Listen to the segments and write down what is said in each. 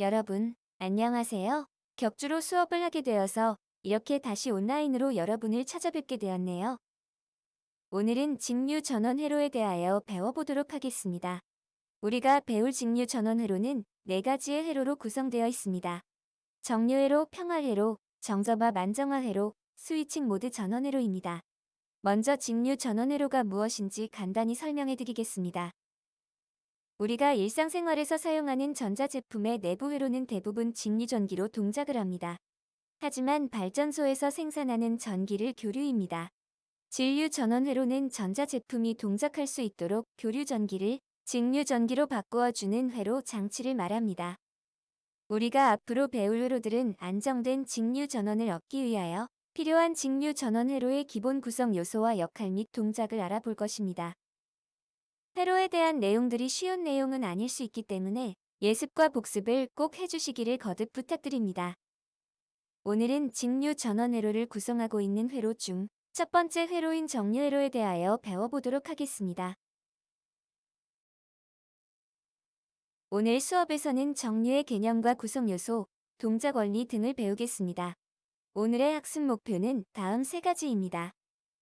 여러분, 안녕하세요. 격주로 수업을 하게 되어서 이렇게 다시 온라인으로 여러분을 찾아뵙게 되었네요. 오늘은 직류 전원 회로에 대하여 배워보도록 하겠습니다. 우리가 배울 직류 전원 회로는 네 가지의 회로로 구성되어 있습니다. 정류 회로, 평활회로, 정점화 만정화 회로, 스위칭 모드 전원 회로입니다. 먼저 직류 전원 회로가 무엇인지 간단히 설명해 드리겠습니다. 우리가 일상생활에서 사용하는 전자제품의 내부 회로는 대부분 직류전기로 동작을 합니다. 하지만 발전소에서 생산하는 전기를 교류입니다. 진류 전원 회로는 전자제품이 동작할 수 있도록 교류 전기를 직류 전기로 바꾸어 주는 회로 장치를 말합니다. 우리가 앞으로 배울 회로들은 안정된 직류 전원을 얻기 위하여 필요한 직류 전원 회로의 기본 구성 요소와 역할 및 동작을 알아볼 것입니다. 회로에 대한 내용들이 쉬운 내용은 아닐 수 있기 때문에 예습과 복습을 꼭 해주시기를 거듭 부탁드립니다. 오늘은 직류 전원 회로를 구성하고 있는 회로 중 첫 번째 회로인 정류 회로에 대하여 배워보도록 하겠습니다. 오늘 수업에서는 정류의 개념과 구성 요소, 동작 원리 등을 배우겠습니다. 오늘의 학습 목표는 다음 세 가지입니다.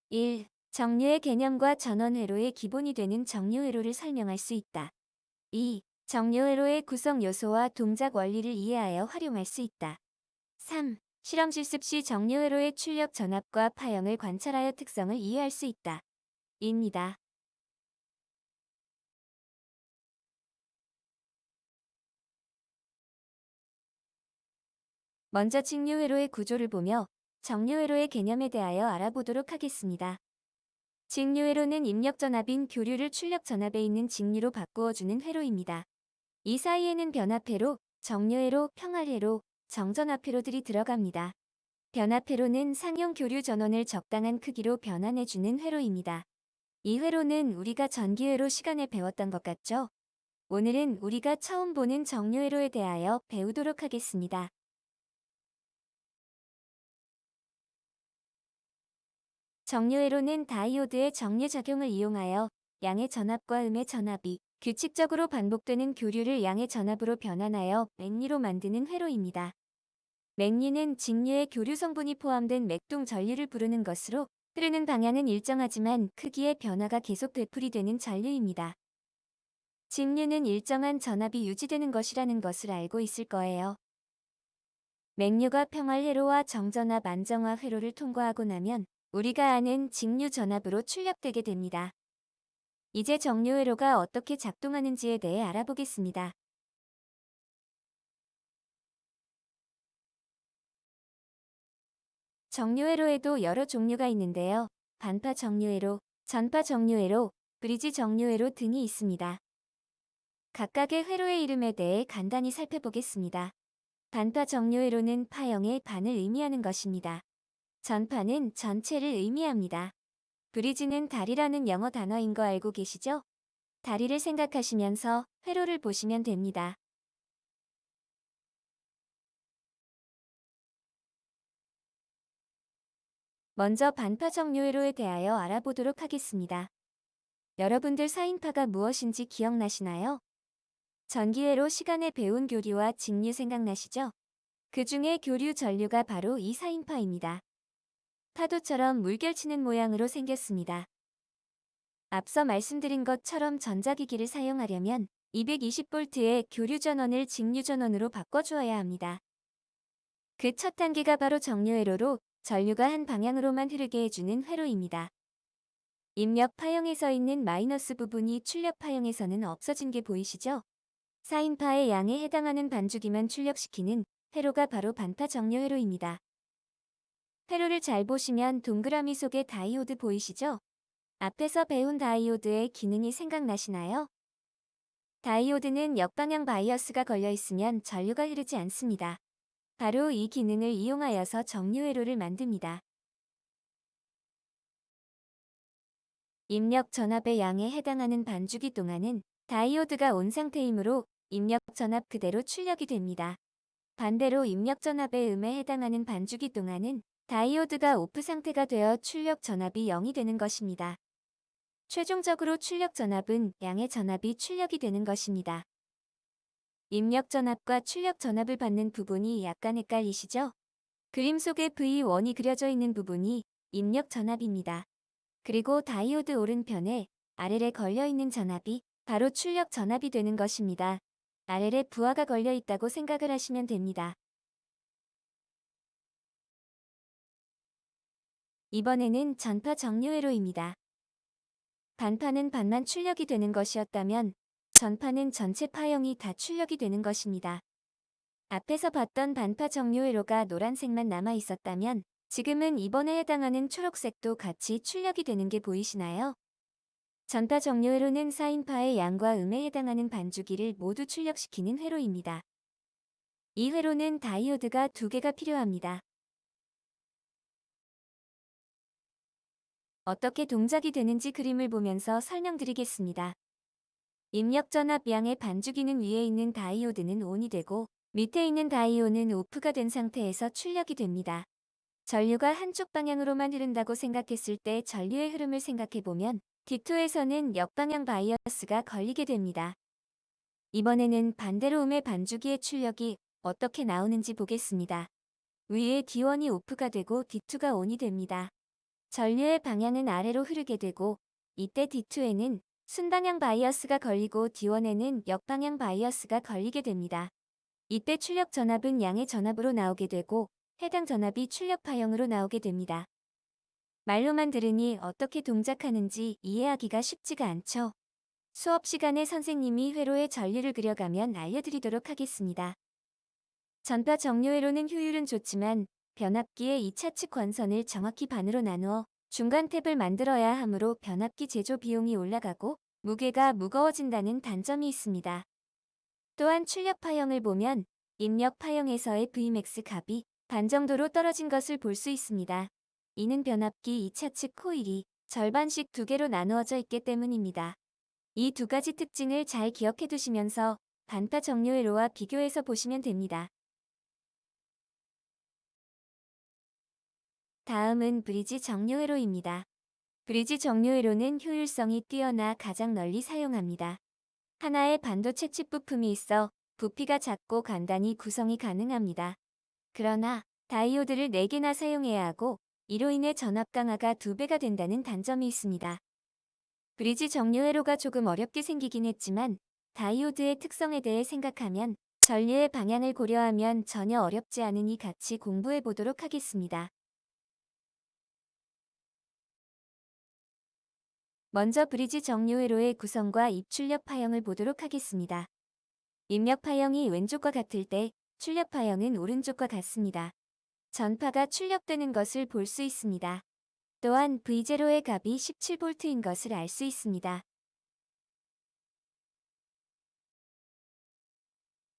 1. 정류의 개념과 전원회로의 기본이 되는 정류회로를 설명할 수 있다. 2. 정류회로의 구성 요소와 동작 원리를 이해하여 활용할 수 있다. 3. 실험 실습 시 정류회로의 출력 전압과 파형을 관찰하여 특성을 이해할 수 있다. 입니다. 먼저 직류회로의 구조를 보며 정류회로의 개념에 대하여 알아보도록 하겠습니다. 직류 회로는 입력 전압인 교류를 출력 전압에 있는 직류로 바꾸어주는 회로입니다. 이 사이에는 변압회로, 정류회로, 평활회로, 정전압회로들이 들어갑니다. 변압회로는 상용 교류 전원을 적당한 크기로 변환해주는 회로입니다. 이 회로는 우리가 전기회로 시간에 배웠던 것 같죠? 오늘은 우리가 처음 보는 정류회로에 대하여 배우도록 하겠습니다. 정류회로는 다이오드의 정류작용을 이용하여 양의 전압과 음의 전압이 규칙적으로 반복되는 교류를 양의 전압으로 변환하여 맥리로 만드는 회로입니다. 맥리는 직류의 교류 성분이 포함된 맥동 전류를 부르는 것으로 흐르는 방향은 일정하지만 크기의 변화가 계속 되풀이되는 전류입니다. 직류는 일정한 전압이 유지되는 것이라는 것을 알고 있을 거예요. 맥류가 평활 회로와 정전압 안정화 회로를 통과하고 나면 우리가 아는 직류 전압으로 출력되게 됩니다. 이제 정류회로가 어떻게 작동하는지에 대해 알아보겠습니다. 정류회로에도 여러 종류가 있는데요. 반파 정류회로, 전파 정류회로, 브리지 정류회로 등이 있습니다. 각각의 회로의 이름에 대해 간단히 살펴보겠습니다. 반파 정류회로는 파형의 반을 의미하는 것입니다. 전파는 전체를 의미합니다. 브리지는 다리라는 영어 단어인 거 알고 계시죠? 다리를 생각하시면서 회로를 보시면 됩니다. 먼저 반파 정류회로에 대하여 알아보도록 하겠습니다. 여러분들 사인파가 무엇인지 기억나시나요? 전기회로 시간에 배운 교류와 직류 생각나시죠? 그 중에 교류 전류가 바로 이 사인파입니다. 파도처럼 물결치는 모양으로 생겼습니다. 앞서 말씀드린 것처럼 전자기기를 사용하려면 220V의 교류 전원을 직류 전원으로 바꿔주어야 합니다. 그 첫 단계가 바로 정류회로로 전류가 한 방향으로만 흐르게 해주는 회로입니다. 입력 파형에서 있는 마이너스 부분이 출력 파형에서는 없어진 게 보이시죠? 사인파의 양에 해당하는 반주기만 출력시키는 회로가 바로 반파 정류 회로입니다. 회로를 잘 보시면 동그라미 속에 다이오드 보이시죠? 앞에서 배운 다이오드의 기능이 생각나시나요? 다이오드는 역방향 바이어스가 걸려 있으면 전류가 흐르지 않습니다. 바로 이 기능을 이용하여서 정류 회로를 만듭니다. 입력 전압의 양에 해당하는 반주기 동안은 다이오드가 온 상태이므로 입력 전압 그대로 출력이 됩니다. 반대로 입력 전압의 음에 해당하는 반주기 동안은 다이오드가 오프 상태가 되어 출력 전압이 0이 되는 것입니다. 최종적으로 출력 전압은 양의 전압이 출력이 되는 것입니다. 입력 전압과 출력 전압을 받는 부분이 약간 헷갈리시죠? 그림 속에 V1이 그려져 있는 부분이 입력 전압입니다. 그리고 다이오드 오른편에 RL에 걸려 있는 전압이 바로 출력 전압이 되는 것입니다. RL에 부하가 걸려 있다고 생각을 하시면 됩니다. 이번에는 전파 정류 회로입니다. 반파는 반만 출력이 되는 것이었다면 전파는 전체 파형이 다 출력이 되는 것입니다. 앞에서 봤던 반파 정류 회로가 노란색만 남아 있었다면 지금은 이번에 해당하는 초록색도 같이 출력이 되는 게 보이시나요? 전파 정류 회로는 사인파의 양과 음에 해당하는 반주기를 모두 출력시키는 회로입니다. 이 회로는 다이오드가 두 개가 필요합니다. 어떻게 동작이 되는지 그림을 보면서 설명드리겠습니다. 입력 전압 양의 반주기는 위에 있는 다이오드는 ON이 되고 밑에 있는 다이오는 오프가 된 상태에서 출력이 됩니다. 전류가 한쪽 방향으로만 흐른다고 생각했을 때 전류의 흐름을 생각해보면 D2에서는 역방향 바이어스가 걸리게 됩니다. 이번에는 반대로 음의 반주기의 출력이 어떻게 나오는지 보겠습니다. 위에 D1이 오프가 되고 D2가 ON이 됩니다. 전류의 방향은 아래로 흐르게 되고 이때 D2에는 순방향 바이어스가 걸리고 D1에는 역방향 바이어스가 걸리게 됩니다. 이때 출력 전압은 양의 전압으로 나오게 되고 해당 전압이 출력 파형으로 나오게 됩니다. 말로만 들으니 어떻게 동작하는지 이해하기가 쉽지가 않죠. 수업 시간에 선생님이 회로의 전류를 그려가면 알려드리도록 하겠습니다. 전파 정류 회로는 효율은 좋지만 변압기의 2차 측 권선을 정확히 반으로 나누어 중간 탭을 만들어야 하므로 변압기 제조 비용이 올라가고 무게가 무거워진다는 단점이 있습니다. 또한 출력 파형을 보면 입력 파형에서의 Vmax 값이 반 정도로 떨어진 것을 볼 수 있습니다. 이는 변압기 2차 측 코일이 절반씩 두 개로 나누어져 있기 때문입니다. 이 두 가지 특징을 잘 기억해 두시면서 반파 정류회로와 비교해서 보시면 됩니다. 다음은 브리지 정류회로입니다. 브리지 정류회로는 효율성이 뛰어나 가장 널리 사용합니다. 하나의 반도체 칩 부품이 있어 부피가 작고 간단히 구성이 가능합니다. 그러나 다이오드를 4개나 사용해야 하고 이로 인해 전압 강화가 2배가 된다는 단점이 있습니다. 브리지 정류 회로가 조금 어렵게 생기긴 했지만 다이오드의 특성에 대해 생각하면 전류의 방향을 고려하면 전혀 어렵지 않으니 같이 공부해 보도록 하겠습니다. 먼저 브리지 정류회로의 구성과 입출력 파형을 보도록 하겠습니다. 입력 파형이 왼쪽과 같을 때 출력 파형은 오른쪽과 같습니다. 전파가 출력되는 것을 볼 수 있습니다. 또한 V0의 값이 17V인 것을 알 수 있습니다.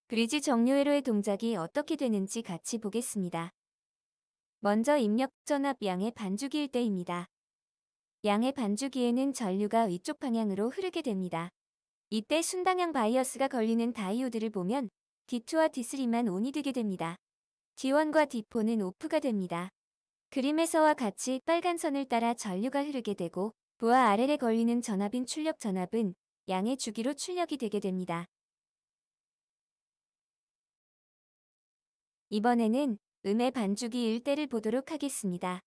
브리지 정류회로의 동작이 어떻게 되는지 같이 보겠습니다. 먼저 입력 전압 양의 반주기일 때입니다. 양의 반주기에는 전류가 위쪽 방향으로 흐르게 됩니다. 이때 순방향 바이어스가 걸리는 다이오드를 보면 D2와 D3만 ON이 되게 됩니다. D1과 D4는 오프가 됩니다. 그림에서와 같이 빨간 선을 따라 전류가 흐르게 되고 부하 RL에 걸리는 전압인 출력 전압은 양의 주기로 출력이 되게 됩니다. 이번에는 음의 반주기 일대를 보도록 하겠습니다.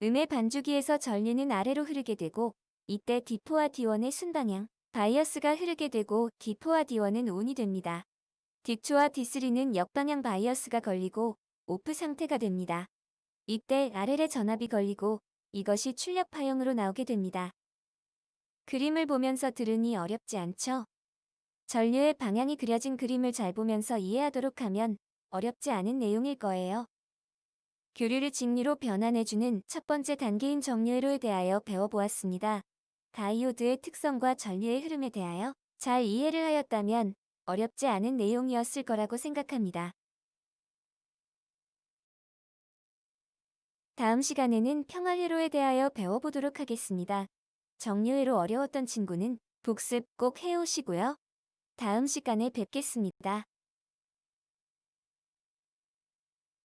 음의 반주기에서 전류는 아래로 흐르게 되고 이때 D4와 D1의 순방향, 바이어스가 흐르게 되고 D4와 D1은 ON이 됩니다. D2와 D3는 역방향 바이어스가 걸리고 오프 상태가 됩니다. 이때 RL의 전압이 걸리고 이것이 출력 파형으로 나오게 됩니다. 그림을 보면서 들으니 어렵지 않죠? 전류의 방향이 그려진 그림을 잘 보면서 이해하도록 하면 어렵지 않은 내용일 거예요. 교류를 직리로 변환해주는 첫 번째 단계인 정류회로에 대하여 배워보았습니다. 다이오드의 특성과 전류의 흐름에 대하여 잘 이해를 하였다면 어렵지 않은 내용이었을 거라고 생각합니다. 다음 시간에는 평화회로에 대하여 배워보도록 하겠습니다. 정류회로 어려웠던 친구는 복습 꼭 해오시고요. 다음 시간에 뵙겠습니다.